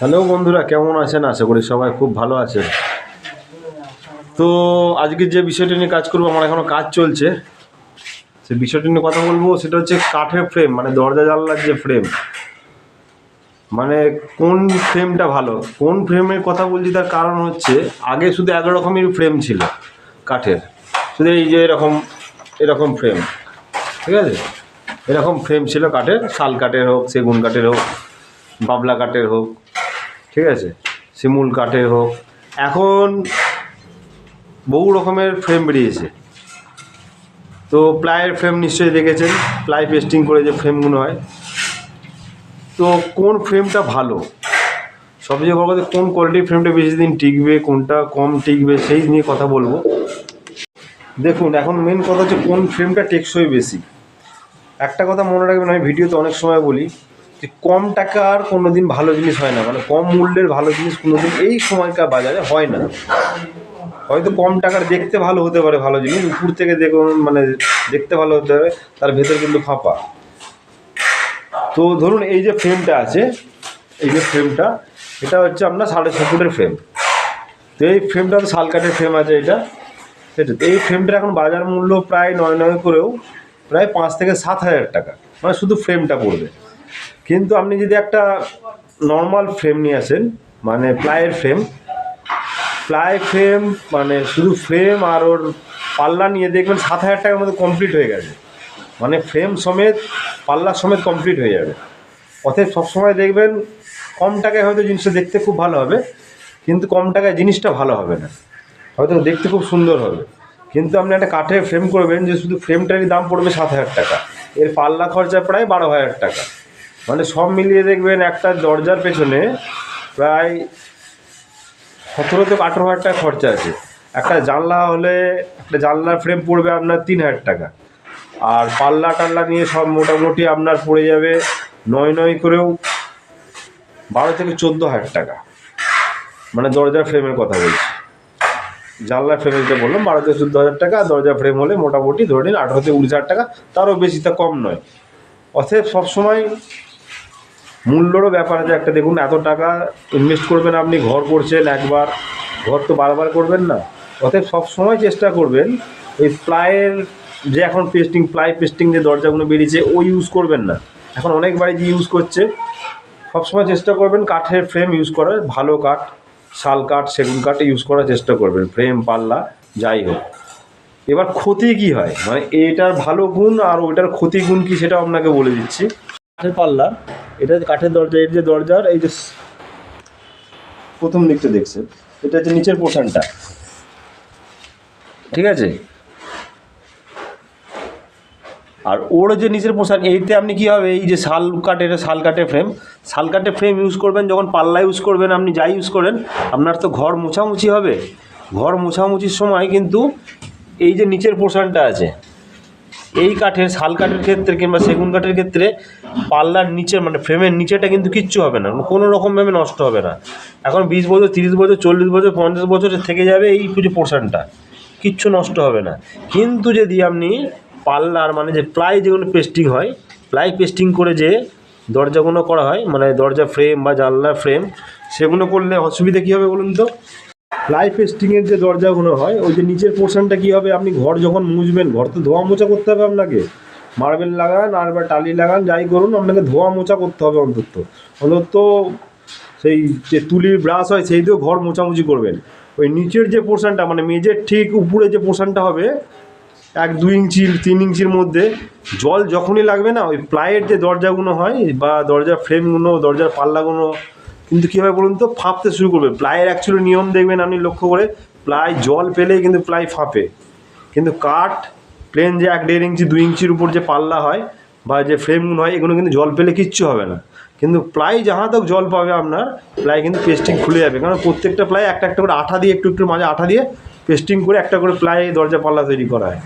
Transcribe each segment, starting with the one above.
Hello বন্ধুরা, কেমন আছেন? আশা করি সবাই খুব ভালো আছেন। তো আজকে যে বিষয়টি নিয়ে কাজ করব, আমার এখনও কাজ চলছে। সে বিষয়টি নিয়ে কথা বলব, সেটা হচ্ছে কাঠের ফ্রেম মানে দরজা জানলার যে ফ্রেম মানে কোন ফ্রেমটা ভালো? কোন ফ্রেমের কথা বলছি তার কারণ হচ্ছে, আগে শুধু এক রকমের ফ্রেম ছিল কাঠের। শুধু এই যে এরকম এরকম ফ্রেম ঠিক আছে? এরকম ফ্রেম ছিল কাঠের, শাল কাঠের হোক, সেগুন কাঠের হোক, বাবলা কাঠের হোক ঠিক আছে? শিমুল কাঠের হোক। এখন বহু রকমের ফ্রেম বেরিয়েছে। তো প্লাইয়ের ফ্রেম নিশ্চয়ই দেখেছেন। প্লাই পেস্টিং করে যে ফ্রেমগুলো হয়। তো কোন ফ্রেমটা ভালো? সবচেয়ে বড় কথা কোন কোয়ালিটির ফ্রেমটা বেশি দিন টিকবে, কোনটা কম টিকবে, সেই নিয়ে কথা বলব। দেখুন, এখন মেন কথা হচ্ছে কোন ফ্রেমটা টেকসই বেশি। একটা কথা মনে রাখবেন, আমি ভিডিওতে অনেক সময় বলি যে কম টাকার কোনো দিন ভালো জিনিস হয় না মানে কম মূল্যের ভালো জিনিস কোনো দিন এই সময়কার বাজারে হয় না। হয়তো কম টাকার দেখতে ভালো হতে পারে ভালো জিনিস, উপর থেকে দেখুন মানে দেখতে ভালো হতে হবে তার ভেতর কিন্তু ফাঁপা। তো ধরুন এই যে ফ্রেমটা আছে, এই যে ফ্রেমটা এটা হচ্ছে আপনার সাড়ে ছ ফুটের ফ্রেম তো এই ফ্রেমটা তো শাল কাঠের ফ্রেম আছে এটা। এই ফ্রেমটার এখন বাজার মূল্য প্রায় নয় নয় করেও প্রায় পাঁচ থেকে সাত হাজার টাকা মানে শুধু ফ্রেমটা পড়বে। কিন্তু আপনি যদি একটা নর্মাল ফ্রেম নিয়ে আসেন মানে প্লাইয়ের ফ্রেম প্লাই ফ্রেম মানে শুধু ফ্রেম আর ওর পাল্লা নিয়ে দেখবেন সাত হাজার টাকার মধ্যে কমপ্লিট হয়ে গেছে। মানে ফ্রেম সমেত, পাল্লা সমেত কমপ্লিট হয়ে যাবে। অতএব সবসময় দেখবেন কম টাকায় হয়তো জিনিসটা দেখতে খুব ভালো হবে, কিন্তু কম টাকায় জিনিসটা ভালো হবে না। হয়তো দেখতে খুব সুন্দর হবে। কিন্তু আপনি একটা কাঠের ফ্রেম করবেন যে শুধু ফ্রেমটারই দাম পড়বে সাত হাজার টাকা। এর পাল্লা খরচা প্রায় বারো হাজার টাকা। মানে সব মিলিয়ে দেখবেন একটা দরজার পেছনে প্রায় সতেরো থেকে আঠেরো হাজার টাকা খরচা আছে। একটা জানলা হলে একটা জানলার ফ্রেম পড়বে আপনার তিন হাজার টাকা। আর পাল্লা টাল্লা নিয়ে সব মোটামুটি আপনার পড়ে যাবে নয় নয় করেও বারো থেকে চোদ্দ হাজার টাকা। মানে দরজার ফ্রেমের কথা বলছি। জানলার ফ্রেম যেটা বললাম, বারো থেকে চোদ্দ হাজার টাকা দরজা ফ্রেম হলে মোটামুটি ধরে নিন আঠেরো থেকে উনিশ হাজার টাকা। তারও বেশি তা কম নয়। অতএব সবসময় মূল্যরও ব্যাপার আছে একটা, দেখুন এত টাকা ইনভেস্ট করবেন আপনি, ঘর করছেন একবার, ঘর তো বারবার করবেন না। অতএব সবসময় চেষ্টা করবেন ওই প্লাইয়ের যে এখন পেস্টিং প্লাই পেস্টিং যে দরজাগুলো বেরিয়েছে, ওই ইউজ করবেন না। এখন অনেক বাড়ি যে ইউজ করছে। সবসময় চেষ্টা করবেন কাঠের ফ্রেম ইউজ করার, ভালো কাঠ, শাল কাঠ, সেগুন কাঠ ইউজ করার চেষ্টা করবেন ফ্রেম পাল্লা, যাই হোক। এবার ক্ষতি কি হয়? মানে এটার ভালো গুণ আর ওইটার ক্ষতি গুণ কি সেটা আপনাকে বলে দিচ্ছি। কাঠের পাল্লা এটা কাঠের দরজা, এর যে দরজার, এই যে প্রথম দিকটা দেখছেন, এটা হচ্ছে নিচের পোর্শনটা। ঠিক আছে? আর ওর যে নিচের পোশাক এইতে আপনি কী হবে, এই যে শাল কাঠের শাল কাঠের ফ্রেম শাল কাঠের ফ্রেম ইউজ করবেন, যখন পাল্লা ইউজ করবেন, আপনি যাই ইউজ করেন, আপনার তো ঘর মোছামুছি হবে। ঘর মোছামুছির সময় কিন্তু এই যে নিচের পোর্শনটা আছে এই কাঠের, শাল কাঠের ক্ষেত্রে কিংবা সেগুন কাঠের ক্ষেত্রে পাল্লার নিচে মানে ফ্রেমের নিচেটা কিন্তু কিচ্ছু হবে না। কোনো রকমভাবে নষ্ট হবে না। এখন বিশ বছর, তিরিশ বছর, চল্লিশ বছর, পঞ্চাশ বছর থেকে যাবে এই পুজো পোর্শনটা কিচ্ছু নষ্ট হবে না। কিন্তু যদি আপনি পাল্লার মানে যে প্লাই যেগুলো পেস্টিং হয়, প্লাই পেস্টিং করে যে দরজাগুলো করা হয় মানে দরজা ফ্রেম বা জানলার ফ্রেম সেগুলো করলে অসুবিধা কী হবে বলুন তো? প্লাই পেস্টিংয়ের যে দরজাগুলো হয়, ওই যে নিচের পোর্শনটা কী হবে? আপনি ঘর যখন মুছবেন, ঘর তো ধোয়া মোছা করতে হবে আপনাকে। মার্বেল লাগান আর বা টালি লাগান, যাই করুন, আপনাকে ধোয়া মোছা করতে হবে অন্তত। অন্তত সেই যে তুলির ব্রাশ হয়, সেই দিয়েও ঘর মোছামুছি করবেন। ওই নিচের যে পোর্শনটা মানে মেঝের ঠিক উপরে যে পোর্শনটা হবে, এক দুই ইঞ্চি, তিন ইঞ্চির মধ্যে, জল যখনই লাগবে না, ওই প্লাইয়ের যে দরজাগুলো হয়, বা দরজার ফ্রেমগুলো দরজার পাল্লাগুলো কিন্তু কী হবে বলুন তো, ফাঁপতে শুরু করবে। প্লাইয়ের অ্যাকচুয়ালি নিয়ম দেখবেন আপনি লক্ষ্য করে, প্লাই জল পেলেই কিন্তু প্লাই ফাঁপে। কিন্তু কাঠ প্লেন যে এক দেড় ইঞ্চি, দুই ইঞ্চির উপর যে পাল্লা হয় বা যে ফ্রেমগুলো হয়, এগুলো কিন্তু জল পেলে কিচ্ছু হবে না। কিন্তু প্লাই যাহা তক জল পাবে আপনার, প্লাই কিন্তু পেস্টিং খুলে যাবে। কারণ প্রত্যেকটা প্লাই একটা একটা করে আঠা দিয়ে, একটু একটু মাঝে আঠা দিয়ে পেস্টিং করে একটা করে প্লাই দরজা পাল্লা তৈরি করা হয়।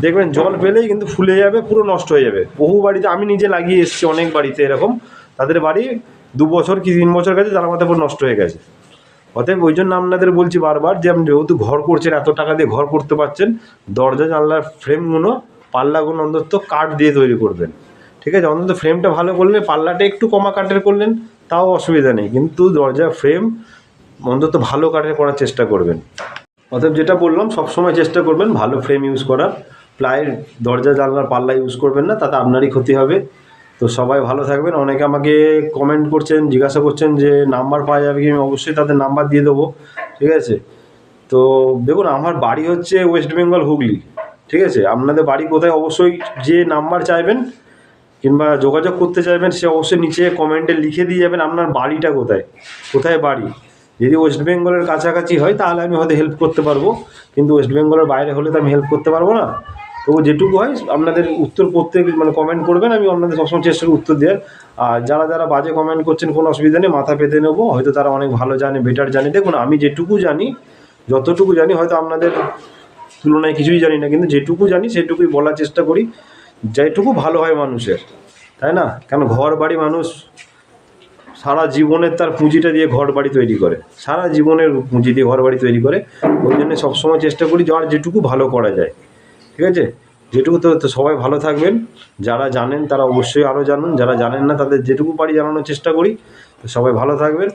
দেখবেন জল পেলেই কিন্তু ফুলে যাবে, পুরো নষ্ট হয়ে যাবে। বহু বাড়িতে আমি নিজে লাগিয়ে এসেছি, অনেক বাড়িতে এরকম। তাদের বাড়ি দু বছর কি তিন বছর গেছে, তার মাথায় নষ্ট হয়ে গেছে। অতএব ওই জন্য আপনাদের বলছি বারবার যে আপনি যেহেতু ঘর করছেন, এত টাকা দিয়ে ঘর করতে পারছেন, দরজা, জানলার ফ্রেমগুলো, পাল্লাগুলো অন্তত কাঠ দিয়ে তৈরি করবেন। ঠিক আছে? অন্তত ফ্রেমটা ভালো করলে পাল্লাটা একটু কমা কাঠের করলেন, তাও অসুবিধা নেই। কিন্তু দরজার ফ্রেম অন্তত ভালো কাঠের করার চেষ্টা করবেন। অতএব যেটা বললাম, সবসময় চেষ্টা করবেন ভালো ফ্রেম ইউজ করার। প্লাইয়ের দরজা, জানলার পাল্লা ইউজ করবেন না, তাতে আপনারই ক্ষতি হবে। তো সবাই ভালো থাকবেন। অনেকে আমাকে কমেন্ট করছেন, জিজ্ঞাসা করছেন যে নাম্বার পাওয়া যাবে কি? আমি অবশ্যই তাদের নাম্বার দিয়ে দেবো। ঠিক আছে? তো দেখুন, আমার বাড়ি হচ্ছে ওয়েস্ট বেঙ্গল হুগলি। ঠিক আছে? আপনাদের বাড়ি কোথায়? অবশ্যই যে নাম্বার চাইবেন কিংবা যোগাযোগ করতে চাইবেন, সে অবশ্যই নিচে কমেন্টে লিখে দিয়ে যাবেন আপনার বাড়িটা কোথায়? কোথায় বাড়ি? যদি ওয়েস্ট বেঙ্গলের কাছাকাছি হয়, তাহলে আমি হয়তো হেল্প করতে পারব। কিন্তু ওয়েস্ট বেঙ্গলের বাইরে হলে তো আমি হেল্প করতে পারব না। তবু যেটুকু হয়, আপনাদের উত্তর প্রত্যেক মানে কমেন্ট করবেন, আমি আপনাদের সবসময় চেষ্টা করি উত্তর দেওয়ার। আর যারা যারা বাজে কমেন্ট করছেন, কোনো অসুবিধা নেই, মাথা পেতে নেব। হয়তো তারা অনেক ভালো জানে বেটার জানে। দেখুন, আমি যেটুকু জানি, যতটুকু জানি, হয়তো আপনাদের তুলনায় কিছুই জানি না, কিন্তু যেটুকু জানি, সেটুকুই বলার চেষ্টা করি। যেটুকু ভালো হয় মানুষের, তাই না? কেন ঘর বাড়ি মানুষ সারা জীবনের তার পুঁজিটা দিয়ে ঘর বাড়ি তৈরি করে। সারা জীবনের পুঁজি দিয়ে ঘর বাড়ি তৈরি করে। ওই জন্য সবসময় চেষ্টা করি, যার যেটুকু ভালো করা যায়। ঠিক আছে? যেটুকু তো সবাই ভালো থাকবেন। যারা জানেন তারা অবশ্যই আরও জানুন। যারা জানেন না তাদের যেটুকু পারি জানানোর চেষ্টা করি। তো সবাই ভালো থাকবেন।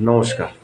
নমস্কার।